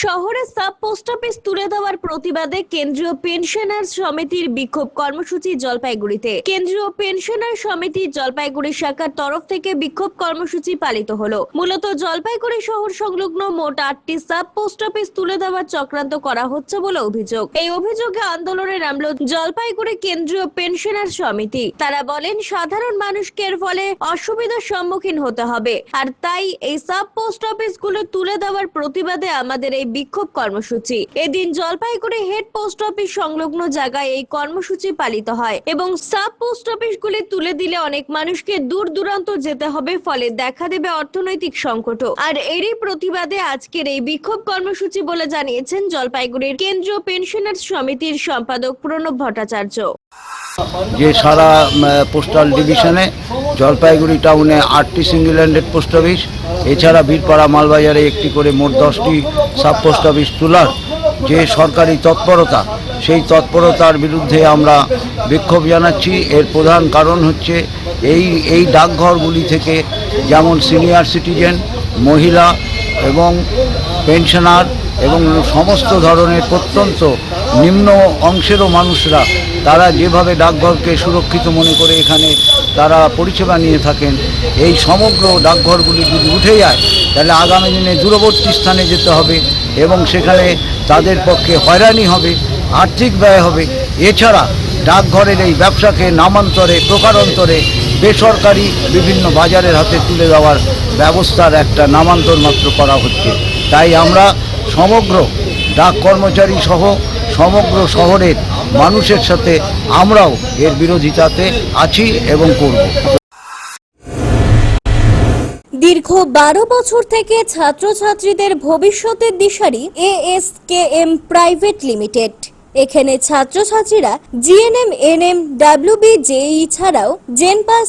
শহরে sub post office তুলে দেওয়ার প্রতিবাদে কেন্দ্রীয় পেনশনার সমিতির বিক্ষোভ কর্মসূচি জলপাইগুড়িতে। কেন্দ্রীয় পেনশনার সমিতি জলপাইগুড়ি শাখার তরফ থেকে বিক্ষোভ কর্মসূচি পালিত হলো। মূলত জলপাইগুড়ি শহর সংলগ্ন মোট আটটি সাব পোস্ট অফিস তুলে দেওয়ার চক্রান্ত করা হচ্ছে বলে অভিযোগ। এই অভিযোগে আন্দোলনে নামলো জলপাইগুড়ি কেন্দ্রীয় পেনশনার সমিতি। তারা বলেন, সাধারণ মানুষকে এর ফলে অসুবিধার সম্মুখীন হতে হবে। আর তাই এই সাব পোস্ট অফিসগুলো তুলে দেওয়ার প্রতিবাদে আমাদের এই বিক্ষোভ কর্মসূচি। এদিন জলপাইগুড়ি হেড পোস্ট অফিস সংলগ্ন জায়গায় এই কর্মসূচি পালিত হয় এবং সাব পোস্ট অফিস তুলে দিলে অনেক মানুষকে দূর দূরান্ত যেতে হবে, ফলে দেখা দেবে অর্থনৈতিক সংকট আর এরই প্রতিবাদে আজকের এই বিক্ষোভ কর্মসূচি বলে জানিয়েছেন জলপাইগুড়ির কেন্দ্রীয় পেনশনার সমিতির সম্পাদক প্রণব ভট্টাচার্য। যে সারা পোস্টাল ডিভিশনে জলপাইগুড়ি টাউনে আটটি সিঙ্গেল হ্যান্ডেড পোস্ট অফিস এছাড়া বীরপাড়া মালবাজারে একটি করে মোট দশটি সাব পোস্ট অফিস তোলার যে সরকারি তৎপরতা, সেই তৎপরতার বিরুদ্ধে আমরা বিক্ষোভ জানাচ্ছি। এর প্রধান কারণ হচ্ছে এই এই ডাকঘরগুলি থেকে যেমন সিনিয়র সিটিজেন মহিলা এবং পেনশনার এবং সমস্ত ধরনের প্রত্যন্ত নিম্ন অংশেরও মানুষরা, তারা যেভাবে ডাকঘরকে সুরক্ষিত মনে করে এখানে তারা পরিষেবা নিয়ে থাকেন, এই সমগ্র ডাকঘরগুলি যদি উঠে যায়, তাহলে আগামী দিনে দূরবর্তী স্থানে যেতে হবে এবং সেখানে তাদের পক্ষে হয়রানি হবে, আর্থিক ব্যয় হবে। এছাড়া ডাকঘরের এই ব্যবসাকে নামান্তরে, প্রকারান্তরে বেসরকারি বিভিন্ন বাজারের হাতে তুলে দেওয়ার ব্যবস্থার একটা নামান্তর মাত্র করা হচ্ছে। তাই আমরা সমগ্র ডাক কর্মচারী সহ সমগ্র শহরের মানুষের সাথে আমরাও এর বিরোধিতাতে আছি এবং করব। দীর্ঘ বারো বছর থেকে ছাত্রছাত্রীদের ভবিষ্যতের দিশারি এএসকেএম প্রাইভেট লিমিটেড। এখানে ছাত্রছাত্রীরা জিএনএম, এনএম, ডাব্লিউবি জেই ছাড়াও জেনপাস